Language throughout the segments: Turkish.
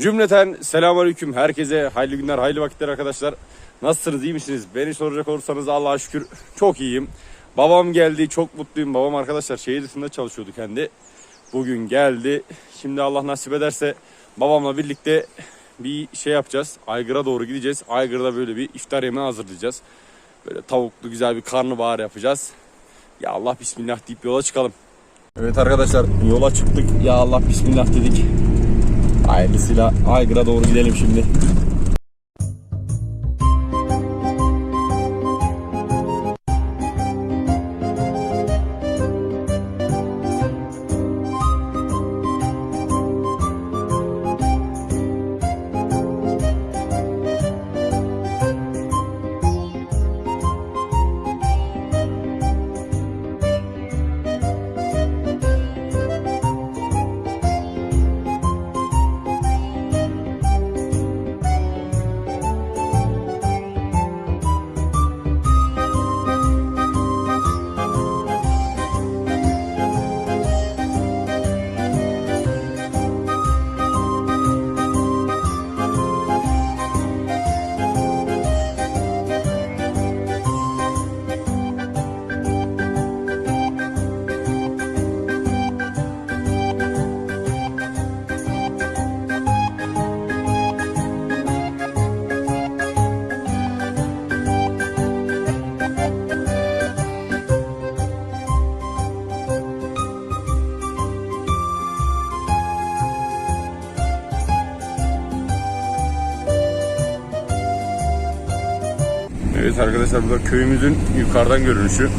Cümleten selamünaleyküm. Herkese hayırlı günler, hayırlı vakitler arkadaşlar. Nasılsınız, iyi misiniz? Beni soracak olursanız Allah'a şükür çok iyiyim. Babam geldi, çok mutluyum. Babam arkadaşlar şehir dışında çalışıyordu kendi. Bugün geldi. Şimdi Allah nasip ederse babamla birlikte bir şey yapacağız. Aygır'a doğru gideceğiz. Aygır'da böyle bir iftar yemeği hazırlayacağız. Böyle tavuklu güzel bir karnabahar yapacağız. Ya Allah bismillah deyip yola çıkalım. Evet arkadaşlar yola çıktık. Ya Allah bismillah dedik. Hayırlısıyla Aygır'a doğru gidelim şimdi. Evet arkadaşlar burada köyümüzün yukarıdan görünüşü.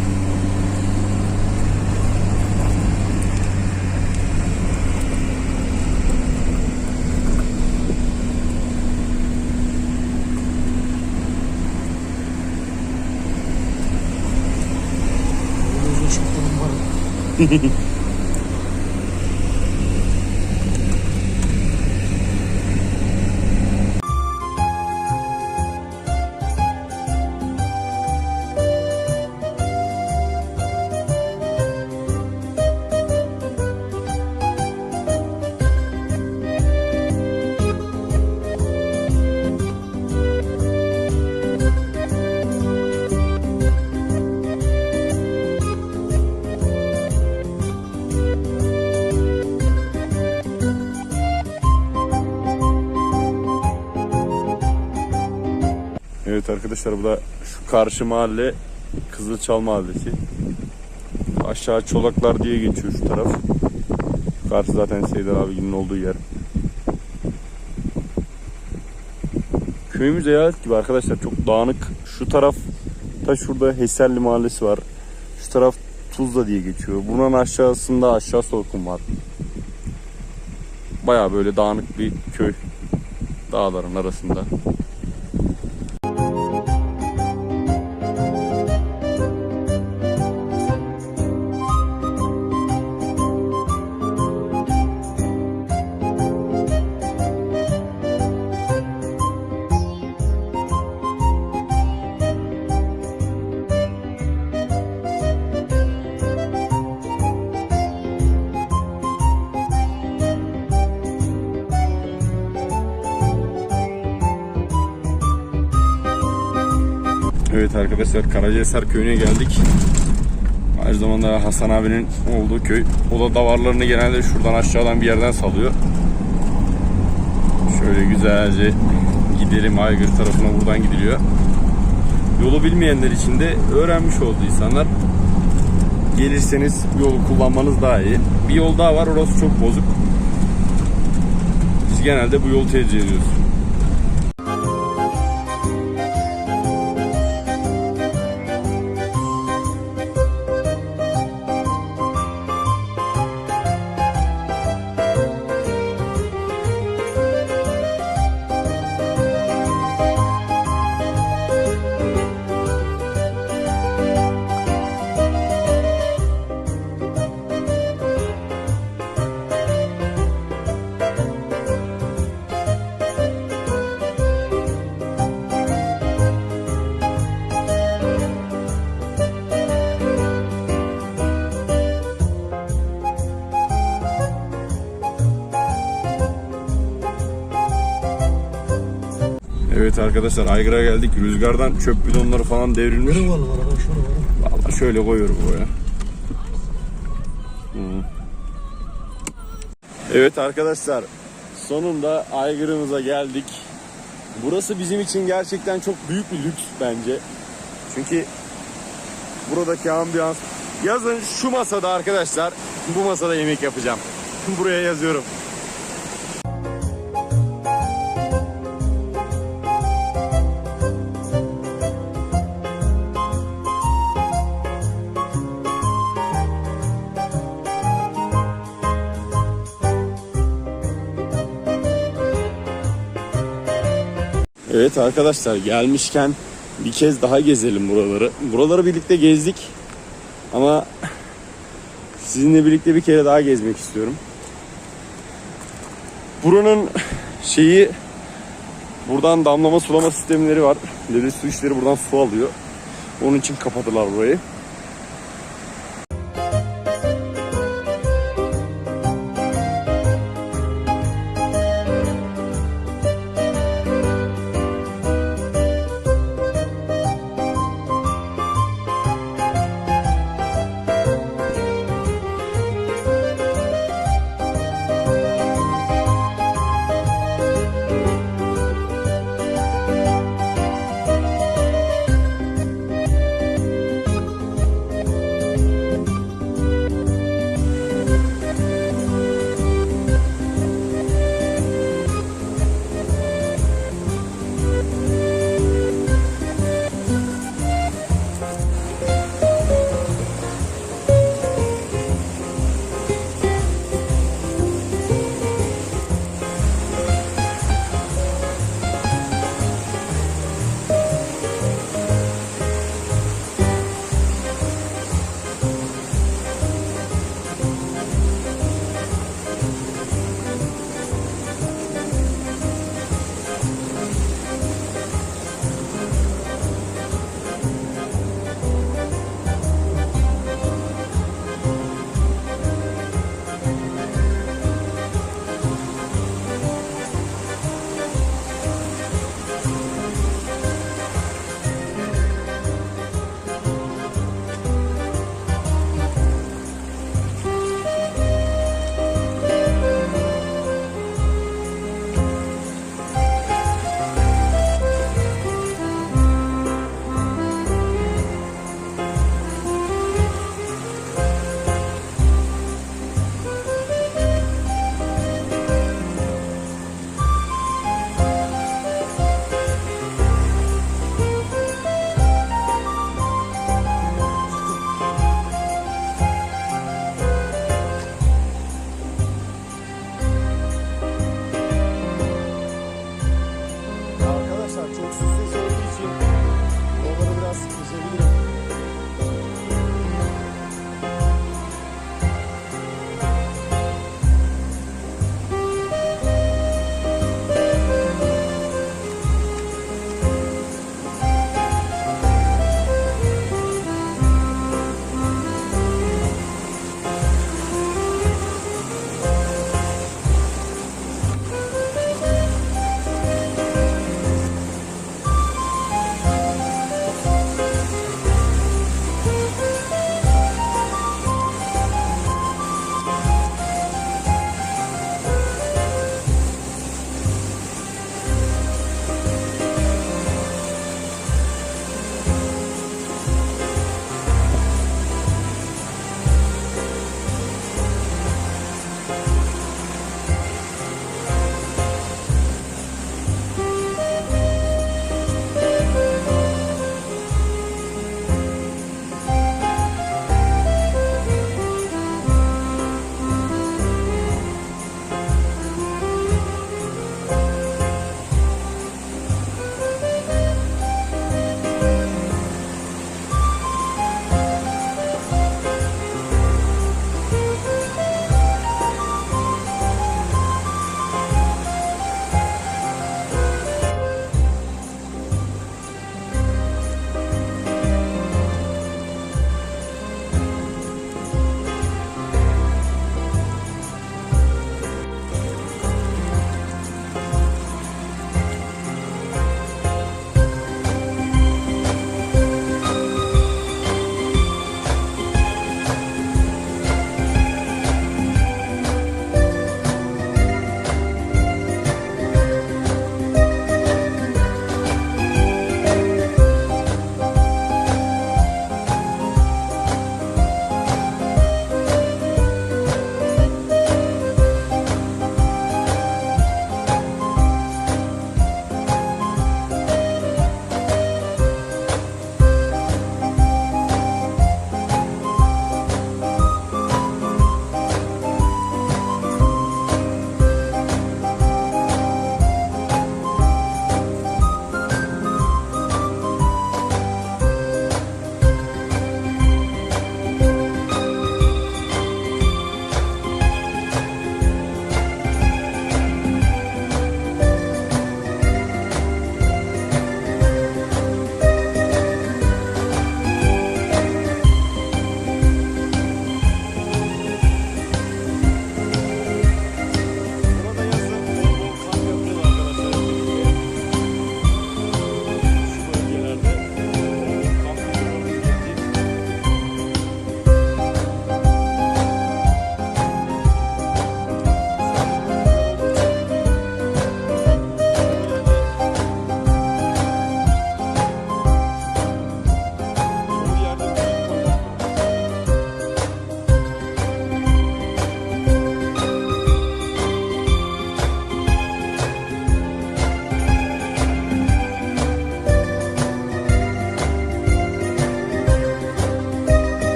Gözü arkadaşlar bu da şu karşı mahalle Kızılçal Mahallesi. Aşağı Çolaklar diye geçiyor şu taraf. Karşı zaten Seydar abinin olduğu yer. Köyümüz eyalet gibi arkadaşlar çok dağınık. Şu taraf ta şurada Heselli Mahallesi var. Şu taraf Tuzla diye geçiyor. Bunun aşağısında aşağı Sorkun var. Baya böyle dağınık bir köy. Dağların arasında. Evet arkadaşlar Karacahisar köyüne geldik. Aynı zamanda Hasan abinin olduğu köy. O da davarlarını genelde şuradan aşağıdan bir yerden salıyor. Şöyle güzelce gidelim Aygır tarafına buradan gidiliyor. Yolu bilmeyenler için de öğrenmiş oldu insanlar. Gelirseniz yolu kullanmanız daha iyi. Bir yol daha var orası çok bozuk. Biz genelde bu yolu tercih ediyoruz. Arkadaşlar Aygır'a geldik. Rüzgardan çöp bidonları falan devrilmiş. Nereye var şurada var. Vallahi şöyle koyuyorum buraya. Evet arkadaşlar sonunda Aygır'ımıza geldik. Burası bizim için gerçekten çok büyük bir lüks bence. Çünkü buradaki ambiyans yazın şu masada arkadaşlar bu masada yemek yapacağım. Buraya yazıyorum. Evet arkadaşlar gelmişken bir kez daha gezelim buraları. Buraları birlikte gezdik ama sizinle birlikte bir kere daha gezmek istiyorum. Buranın şeyi buradan damlama sulama sistemleri var. Devlet su işleri buradan su alıyor. Onun için kapadılar burayı.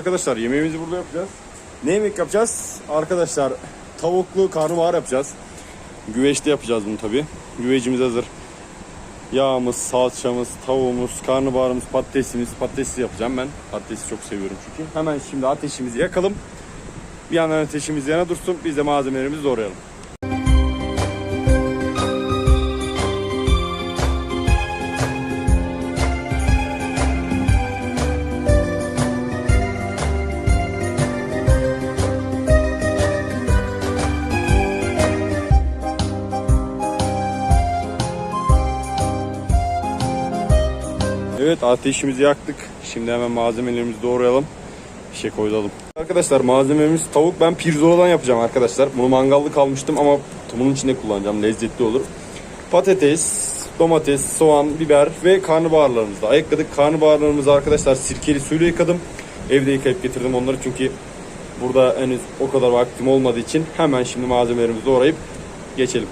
Arkadaşlar yemeğimizi burada yapacağız. Ne yemek yapacağız? Arkadaşlar tavuklu karnabahar yapacağız. Güveçte yapacağız bunu tabi. Güvecimiz hazır. Yağımız, salçamız, tavuğumuz, karnabaharımız, patatesimiz. Patatesi yapacağım ben. Patatesi çok seviyorum çünkü. Hemen şimdi ateşimizi yakalım. Bir yandan ateşimiz yana dursun. Biz de malzemelerimizi doğrayalım. Evet ateşimizi yaktık. Şimdi hemen malzemelerimizi doğrayalım. Fişe koyalım. Arkadaşlar malzememiz tavuk. Ben pirzoladan yapacağım arkadaşlar. Bunu mangallık almıştım ama bunun içinde kullanacağım. Lezzetli olur. Patates, domates, soğan, biber ve karnabaharlarımızı da ayıkladık. Karnabaharlarımızı arkadaşlar sirkeli suyla yıkadım. Evde yıkayıp getirdim onları çünkü burada henüz o kadar vaktim olmadığı için hemen şimdi malzemelerimizi doğrayıp geçelim.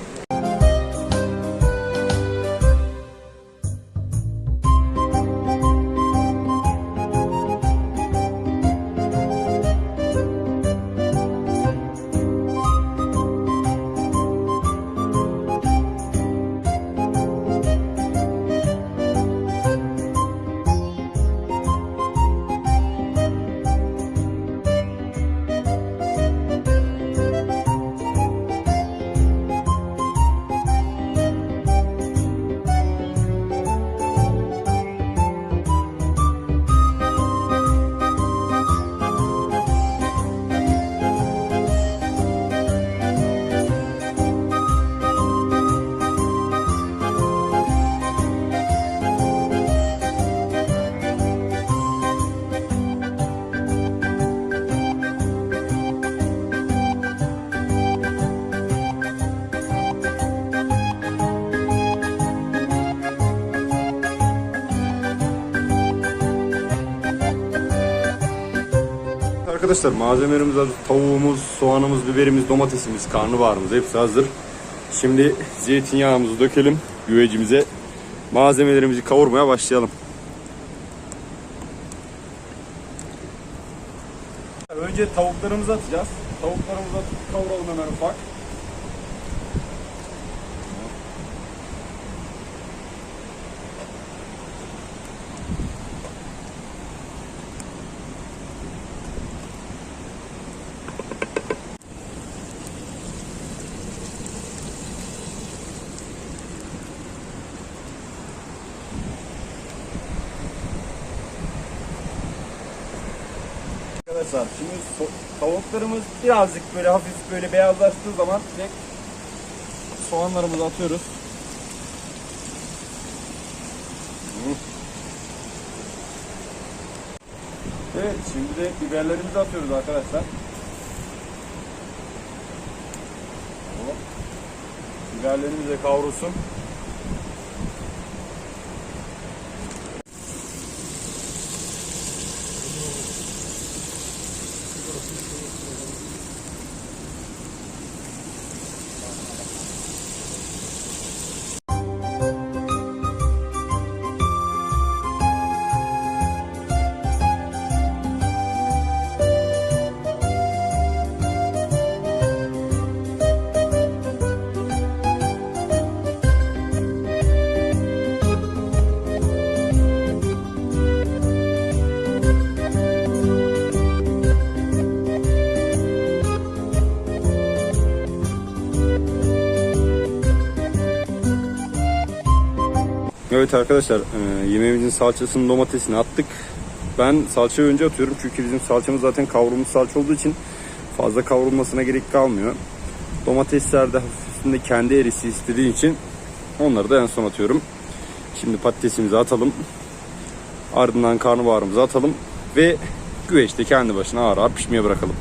Arkadaşlar malzemelerimiz hazır. Tavuğumuz, soğanımız, biberimiz, domatesimiz, karnabaharımız hepsi hazır. Şimdi zeytinyağımızı dökelim güvecimize. Malzemelerimizi kavurmaya başlayalım. Önce tavuklarımızı atacağız. Tavuklarımızı atıp kavuralım hemen ufak. Arkadaşlar şimdi tavuklarımız birazcık böyle hafif böyle beyazlaştığı zaman direkt soğanlarımızı atıyoruz. Evet şimdi biberlerimizi atıyoruz arkadaşlar. Biberlerimiz de kavrulsun. Evet arkadaşlar e, yemeğimizin salçasını domatesini attık. Ben salçayı önce atıyorum çünkü bizim salçamız zaten kavrulmuş salça olduğu için fazla kavrulmasına gerek kalmıyor. Domatesler de hafif üstünde kendi erisi istediği için onları da en son atıyorum. Şimdi patatesimizi atalım. Ardından karnabaharımızı atalım ve güveçte kendi başına ağır ağır pişmeye bırakalım.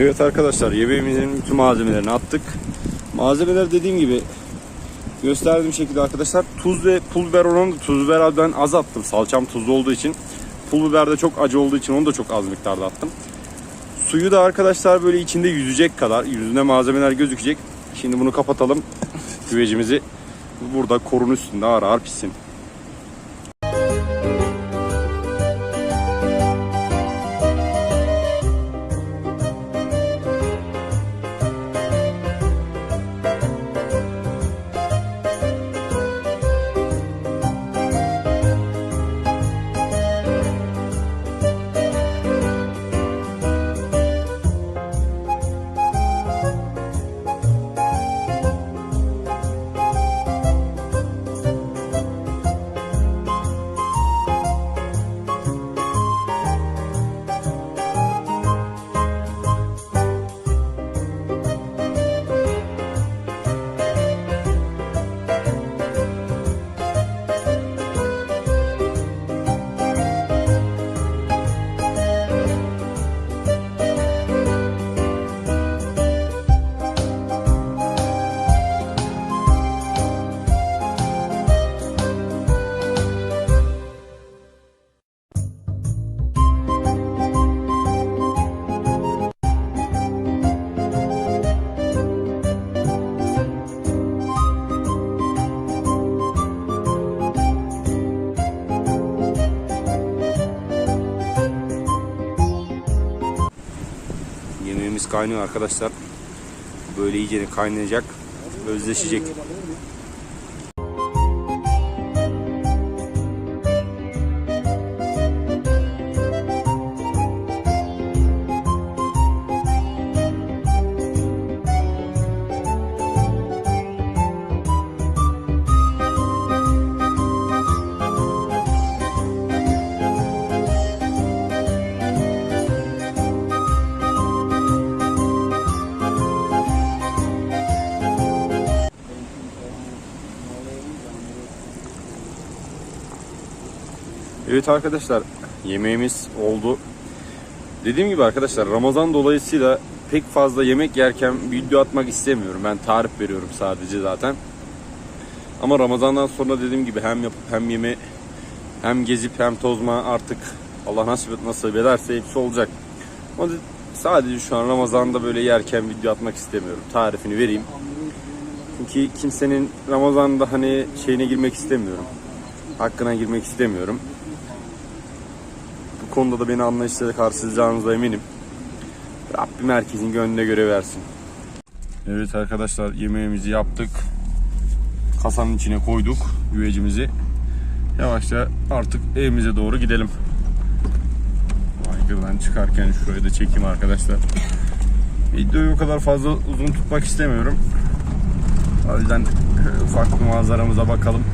Evet arkadaşlar yemeğimizin bütün malzemelerini attık. Malzemeler dediğim gibi gösterdiğim şekilde arkadaşlar tuz ve pul biber oranı da tuz biber ben az attım. Salçam tuzlu olduğu için. Pul biber de çok acı olduğu için onu da çok az miktarda attım. Suyu da arkadaşlar böyle içinde yüzecek kadar yüzünde malzemeler gözükecek. Şimdi bunu kapatalım. Güvecimizi burada korun üstünde ağır ağır pişsin. Kaynıyor arkadaşlar. Böyle iyice kaynayacak. Özleşecek. Evet arkadaşlar yemeğimiz oldu. Dediğim gibi arkadaşlar Ramazan dolayısıyla pek fazla yemek yerken video atmak istemiyorum. Ben tarif veriyorum sadece zaten. Ama Ramazan'dan sonra dediğim gibi hem yapıp hem yeme hem gezip hem tozma artık Allah nasip, nasip ederse hepsi olacak. Ama sadece şu an Ramazan'da böyle yerken video atmak istemiyorum. Tarifini vereyim. Çünkü kimsenin Ramazan'da hani şeyine girmek istemiyorum. Hakkına girmek istemiyorum. Konuda da beni anlayışla karşılayacağınıza eminim. Rabbim herkesin gönlüne göre versin. Evet arkadaşlar yemeğimizi yaptık. Kasanın içine koyduk güvecimizi. Yavaşça artık evimize doğru gidelim. Aygırdan çıkarken şurayı da çekeyim arkadaşlar. Videoyu o kadar fazla uzun tutmak istemiyorum. O yüzden ufak bir manzaramıza bakalım.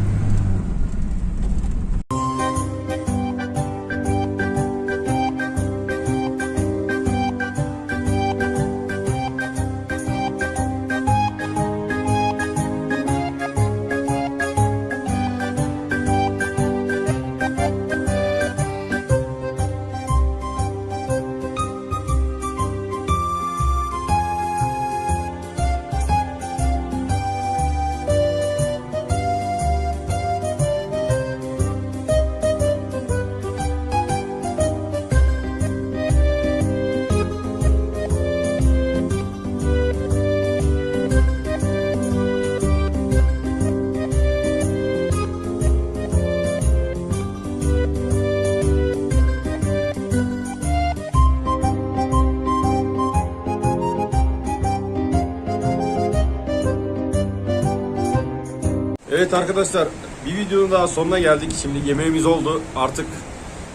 Arkadaşlar bir videonun daha sonuna geldik. Şimdi yemeğimiz oldu. Artık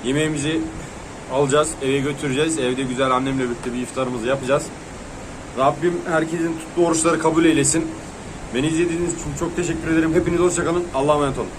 yemeğimizi alacağız. Eve götüreceğiz. Evde güzel annemle birlikte bir iftarımızı yapacağız. Rabbim herkesin tuttuğu oruçları kabul eylesin. Beni izlediğiniz için çok teşekkür ederim. Hepiniz hoşçakalın. Allah'a emanet olun.